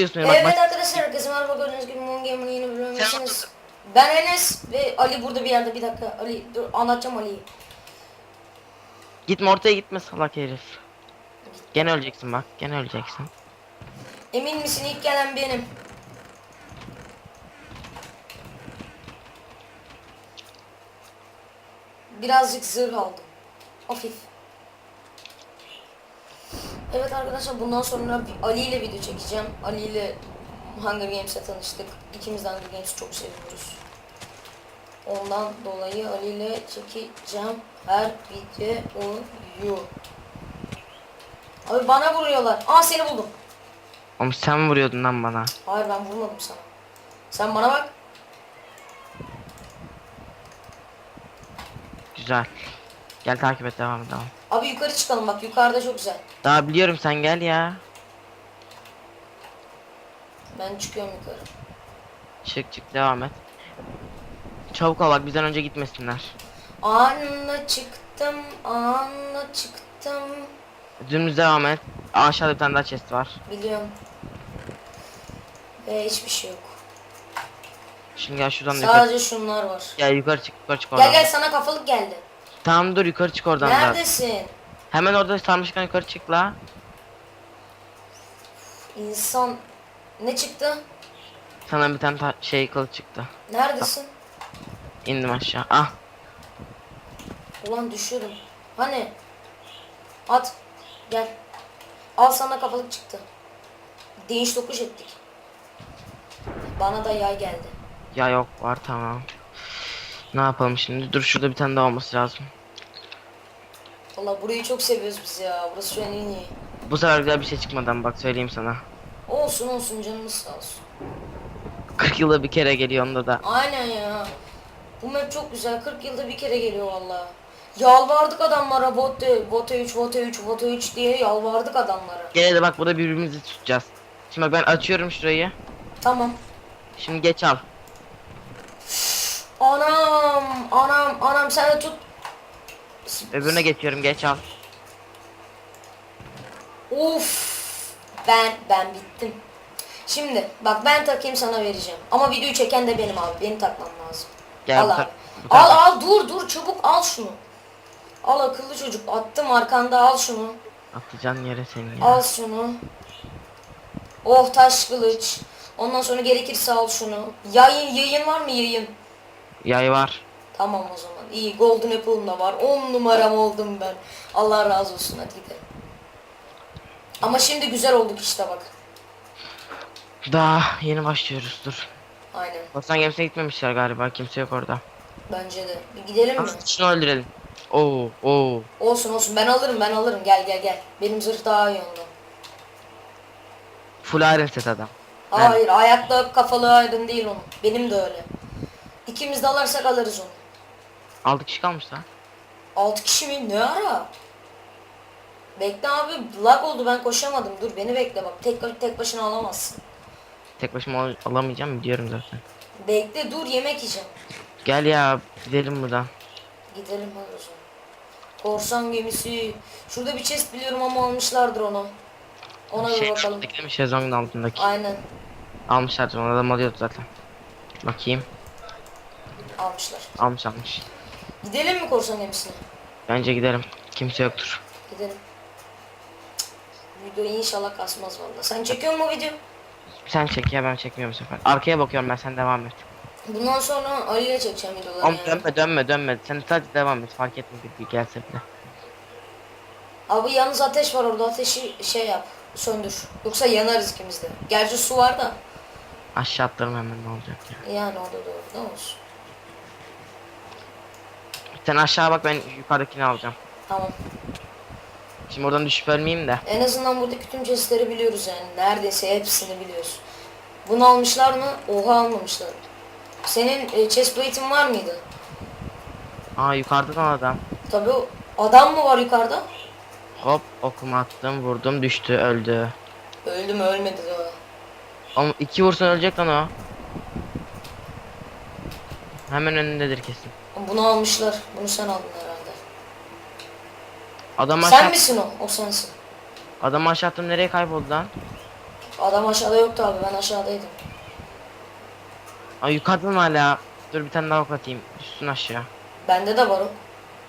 diyorsun beni bak Evet bak. arkadaşlar herkese merhaba gördüğünüz gibi Moon Gamer'ın yeni bölümündesiniz. Ben Enes ve Ali burada bir yerde bir dakika Ali dur anlatacağım Ali'yi. Gitme ortaya gitme salak herif. Gene öleceksin bak gene öleceksin. Emin misin ilk gelen benim. Birazcık zırh aldım. Hafif. Evet arkadaşlar bundan sonra Ali ile video çekeceğim. Ali ile Hunger Games'e tanıştık. İkimiz de Hunger Games'i çok seviyoruz. Ondan dolayı Ali ile çekeceğim her videoyu. Abi bana vuruyorlar. Aa seni buldum. Oğlum sen vuruyordun lan bana. Hayır ben vurmadım sana. Sen bana bak. Güzel. Gel takip et devam et devam. Abi yukarı çıkalım bak yukarıda çok güzel. Daha biliyorum sen gel ya. Ben çıkıyorum yukarı. Çık çık devam et. Çabuk ol bak bizden önce gitmesinler. Anla çıktım, anla çıktım. Dümdüz devam et. Aşağıda bir tane daha chest var. Biliyorum. Ve hiçbir şey yok. Şimdi gel şuradan da yukarı. Sadece şunlar var. Gel yukarı çık yukarı çık oradan. Gel gel sana kafalık geldi. Tamam dur yukarı çık oradan da. Neredesin? Hemen orada sarmışken yukarı çık la. İnsan ne çıktı? Sana bir tane ta- şey kılıç çıktı. Neredesin? İndim aşağı. Ah. Ulan düşüyorum. Hani? At. Gel. Al sana kafalık çıktı. Değiş tokuş ettik. Bana da yay geldi. Ya yok var tamam. Ne yapalım şimdi? Dur şurada bir tane daha olması lazım. Valla burayı çok seviyoruz biz ya. Burası şu an en iyi. Bu sefer güzel bir şey çıkmadan bak söyleyeyim sana. Olsun olsun canımız sağ olsun. 40 yılda bir kere geliyor onda da. Aynen ya. Bu map çok güzel. 40 yılda bir kere geliyor valla. Yalvardık adamlara bote, bote 3, bote 3, bote 3 diye yalvardık adamlara. Gel de bak burada birbirimizi tutacağız. Şimdi bak ben açıyorum şurayı. Tamam. Şimdi geç al. Anam, anam, anam sen de tut. Öbürüne geçiyorum geç al. Of. Ben, ben bittim. Şimdi bak ben takayım sana vereceğim. Ama videoyu çeken de benim abi. Benim takmam lazım. Gel al abi. Al al dur dur çabuk al şunu. Al akıllı çocuk. Attım arkanda al şunu. Atacağın yere seni ya. Al şunu. Oh taş kılıç. Ondan sonra gerekirse al şunu. Yayın yayın var mı yayın? Yay var. Tamam o zaman. İyi Golden Apple'ım da var. 10 numaram oldum ben. Allah razı olsun hadi gidelim. Ama şimdi güzel olduk işte bak. Daha yeni başlıyoruz dur. Aynen. Korsan Games'e gitmemişler galiba kimse yok orada. Bence de. Bir gidelim mi? Aslında şunu öldürelim. Oo oo. Olsun olsun ben alırım ben alırım. Gel gel gel. Benim zırh daha iyi ondan. Full iron set adam. Hayır ayakta kafalı aydın değil onun. Benim de öyle. İkimiz de alırsak alırız onu. 6 kişi kalmış lan. 6 kişi mi? Ne ara? Bekle abi lag oldu ben koşamadım. Dur beni bekle bak. Tek tek başına alamazsın. Tek başıma al- alamayacağım biliyorum zaten. Bekle dur yemek yiyeceğim. Gel ya gidelim buradan. Gidelim hadi o zaman. Korsan gemisi. Şurada bir chest biliyorum ama almışlardır onu. Ona bir Şey bakalım. şuradaki mi şezlongun altındaki. Aynen Almışlardı onu adam alıyordu zaten. Bakayım. Almışlar. Almış almış. Gidelim mi korsan gemisine? Bence gidelim. Kimse yoktur. Gidelim. Video inşallah kasmaz valla. Sen çekiyor musun video? Sen çek ya ben çekmiyorum bu sefer. Arkaya bakıyorum ben sen devam et. Bundan sonra Ali ile çekeceğim videoları Oğlum yani. dönme dönme dönme. Sen sadece devam et. Fark etme bir, gelse bile. Abi yalnız ateş var orada ateşi şey yap. Söndür. Yoksa yanarız ikimiz de. Gerçi su var da. Aşağı atlarım hemen ne olacak ya. Yani o da doğru da olsun. Sen aşağı bak ben yukarıdakini alacağım. Tamam. Şimdi oradan düşüp ölmeyeyim de. En azından buradaki tüm chestleri biliyoruz yani. Neredeyse hepsini biliyoruz. Bunu almışlar mı? Oha almamışlar. Senin e, chest plate'in var mıydı? Aa yukarıdan adam. Tabii o- adam mı var yukarıda? Hop okuma attım vurdum düştü öldü. Öldü mü ölmedi de o. Oğlum iki vursun ölecek lan o. Hemen önündedir kesin. Bunu almışlar. Bunu sen aldın herhalde. Adam aşağı, Sen misin o? O sensin. adam aşağı attım nereye kayboldu lan? Adam aşağıda yoktu abi ben aşağıdaydım. Ay yukarıdan hala. Dur bir tane daha ok atayım. Düşsün aşağı. Bende de var o.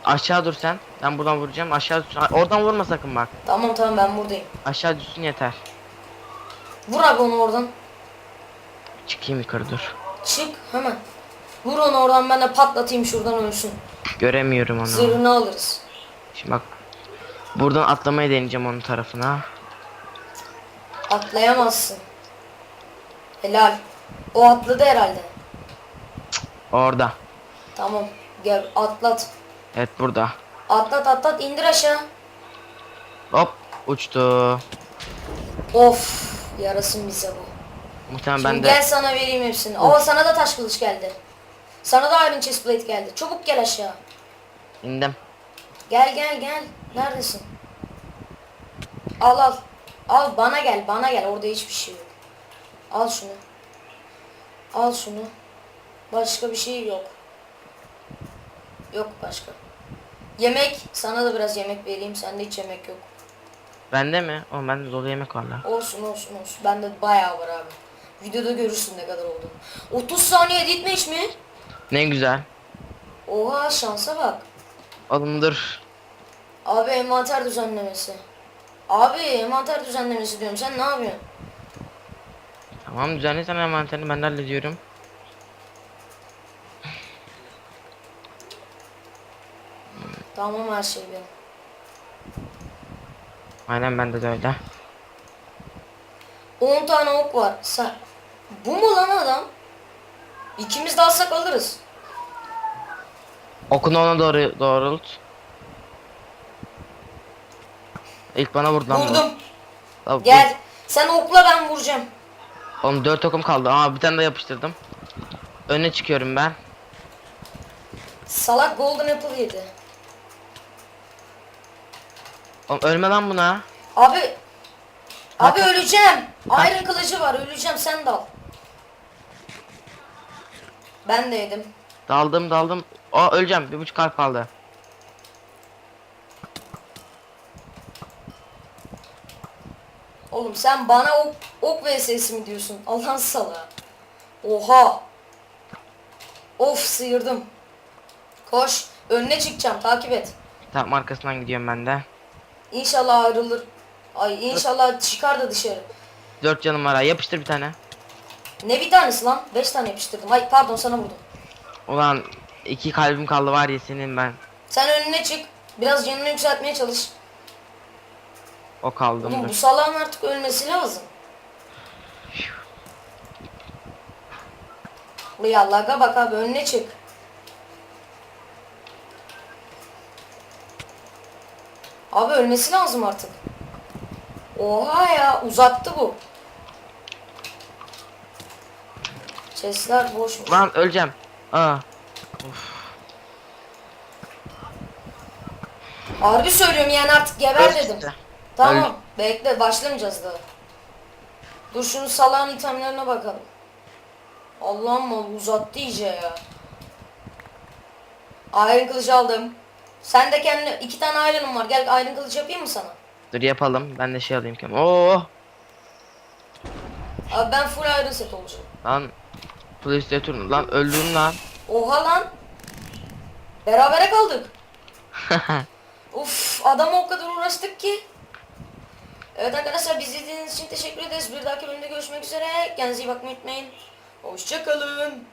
Aşağı dur sen. Ben buradan vuracağım. Aşağı düşsün. Oradan vurma sakın bak. Tamam tamam ben buradayım. Aşağı düşsün yeter. Vur abi onu oradan. Çıkayım yukarı dur. Çık hemen. Vur onu oradan ben de patlatayım şuradan ölsün. Göremiyorum onu. Zırhını alırız. Şimdi bak. Buradan atlamayı deneyeceğim onun tarafına. Atlayamazsın. Helal. O atladı herhalde. Orada. Tamam. Gel atlat. Evet burada. Atlat atlat indir aşağı. Hop uçtu. Of yarasın bize bu. Muhtemelen Şimdi ben de gel sana vereyim hepsini. Aa sana da taş kılıç geldi. Sana da Iron Chest Plate geldi. Çabuk gel aşağı. indim. Gel gel gel. Neredesin? Al al. Al bana gel bana gel. Orada hiçbir şey yok. Al şunu. Al şunu. Başka bir şey yok. Yok başka. Yemek. Sana da biraz yemek vereyim. Sende hiç yemek yok. Bende mi? O bende dolu yemek var la. Olsun olsun olsun. Bende bayağı var abi. Videoda görürsün ne kadar oldu. 30 saniye editmiş mi? Ne güzel. Oha şansa bak. Dur. Abi envanter düzenlemesi. Abi envanter düzenlemesi diyorum. Sen ne yapıyorsun? Tamam düzenle sen envanterini ben hallediyorum. Tamam her şey benim. Aynen bende de öyle. 10 tane ok var. Sen... Bu mu lan adam? İkimiz de alsak alırız. Okunu ona doğru doğrult. İlk bana vurdu lan bu. Vurdum. Bu- Gel. Sen okla ben vuracağım. Oğlum dört okum kaldı. Aa bir tane de yapıştırdım. Öne çıkıyorum ben. Salak golden apple yedi. Oğlum ölme lan buna. Abi. Abi öleceğim. Iron kılıcı var. Öleceğim sen dal. Ben de yedim. Daldım daldım. Aa öleceğim. Bir buçuk kalp kaldı. Oğlum sen bana ok, ok vs mi diyorsun? Allah'ın sala. Oha. Of sıyırdım. Koş. Önüne çıkacağım. Takip et. Tamam arkasından gidiyorum ben de. İnşallah ayrılır. Ay inşallah çıkar da dışarı. Dört canım var ha. Yapıştır bir tane. Ne bir tanesi lan? Beş tane yapıştırdım. Ay pardon sana vurdum. Ulan iki kalbim kaldı var ya senin ben. Sen önüne çık. Biraz canını yükseltmeye çalış. O kaldım Oğlum bu salağın artık ölmesi lazım. Ya laga bak abi önüne çık. Abi ölmesi lazım artık. Oha ya uzattı bu. Chestler boş. Lan öleceğim. Aa. Harbi söylüyorum yani artık geber Öl dedim. işte. Tamam Öl. bekle başlamayacağız daha. Dur şunu salağın itemlerine bakalım. Allah'ım mal uzattı iyice ya. Iron kılıç aldım. Sen de kendine iki tane iron'um var. Gel iron kılıç yapayım mı sana? Dur yapalım. Ben de şey alayım ki. Oo. Abi ben full iron set olacağım. Lan. PlayStation lan öldüm lan. Oha lan. Berabere kaldık. Uf adama o kadar uğraştık ki. Evet arkadaşlar bizi izlediğiniz için teşekkür ederiz. Bir dahaki bölümde görüşmek üzere. Kendinize iyi bakmayı unutmayın. Hoşçakalın.